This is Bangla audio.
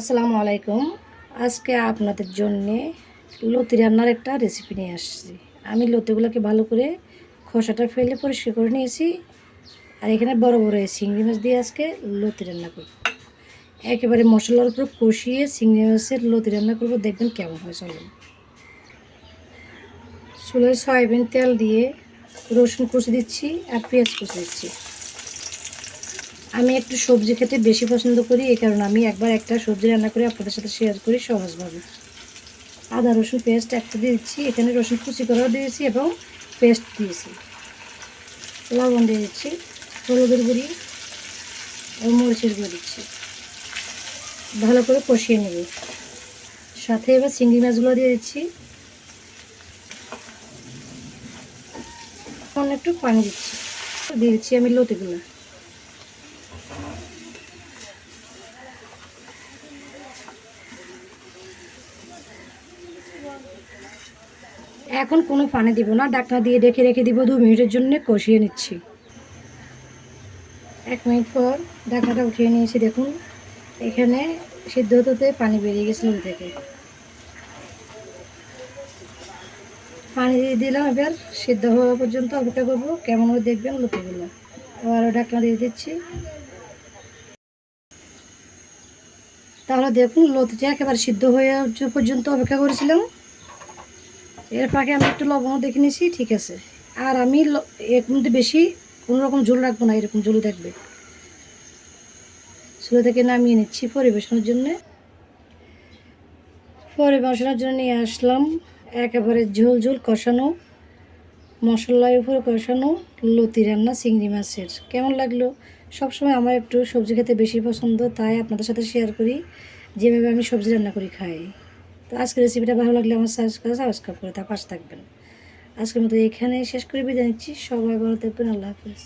আসসালামু আলাইকুম। আজকে আপনাদের জন্যে লতি রান্নার একটা রেসিপি নিয়ে আসছি। আমি লতিগুলোকে ভালো করে খোসাটা ফেলে পরিষ্কার করে নিয়েছি। আর এখানে বড় বড় চিংড়ি মাছ দিয়ে আজকে লতি রান্না করব। একেবারে মশলার উপর কষিয়ে চিংড়ি মাছের লতি রান্না করব। দেখবেন কেমন হয়, চলুন। চুলায় সয়াবিন তেল দিয়ে রসুন কুচি দিচ্ছি আর পেঁয়াজ কুচি দিচ্ছি। আমি একটু সবজি খেতে বেশি পছন্দ করি, এই কারণে আমি একবার একটা সবজি রান্না করে আপনাদের সাথে শেয়ার করি সহজভাবে। আদা, রসুন পেস্ট একটা দিয়ে দিচ্ছি, এখানে রসুন কুচি করাও দিয়েছি এবং পেস্ট দিয়েছি। লবণ দিয়ে দিচ্ছি, হলুদের গুঁড়ি এবং মরিচের গুঁড়ি দিচ্ছি। ভালো করে কষিয়ে নেব। সাথে এবার চিংড়ি মাছগুলো দিয়ে দিচ্ছি। একটু পানি দিচ্ছি। দিয়ে দিচ্ছি আমি লতিগুলো। এখন কোনো পানি দিব না ডাকনা দিয়ে রেখে রেখে দিব, দু মিনিটের জন্য কষিয়ে নিচ্ছি। এক মিনিট পর ঢাকনাটা উঠিয়ে নিয়েছি, দেখুন, এখানে সিদ্ধ হতে পানি বেরিয়ে গেছিল ওই থেকে। পানি দিয়ে দিলাম, এবার সিদ্ধ হওয়া পর্যন্ত অপেক্ষা করব, কেমন হয় দেখবেন লতিগুলো আবারও ঢাকনা দিয়ে দিচ্ছি। তাহলে দেখুন, লতিটা একেবারে সিদ্ধ হয়ে পর্যন্ত অপেক্ষা করেছিলাম। এর ফাঁকে আমি একটু লবণও দেখে নিয়েছি, ঠিক আছে। আর আমি এর মধ্যে বেশি কোনো রকম ঝোল রাখব না, এরকম ঝোল থাকবে। চুলো থেকে নামিয়ে নিচ্ছি পরিবেশনের জন্য। পরিবেশনের জন্য নিয়ে আসলাম একেবারে ঝোল ঝোল কষানো, মশলার উপরে কষানো লতি রান্না চিংড়ি মাছের। কেমন লাগল? সবসময় আমার একটু সবজি খেতে বেশি পছন্দ, তাই আপনাদের সাথে শেয়ার করি। যেভাবে আমি সবজি রান্না করি খাই। তো আজকের রেসিপিটা ভালো লাগলে আমার সাবস্ক্রাইব সাবস্ক্রাইব করে তার পাশে থাকবেন। আজকের মতো এখানে শেষ করে বিদায় নিচ্ছি। সবাই ভালো থাকবেন। আল্লাহ হাফিজ।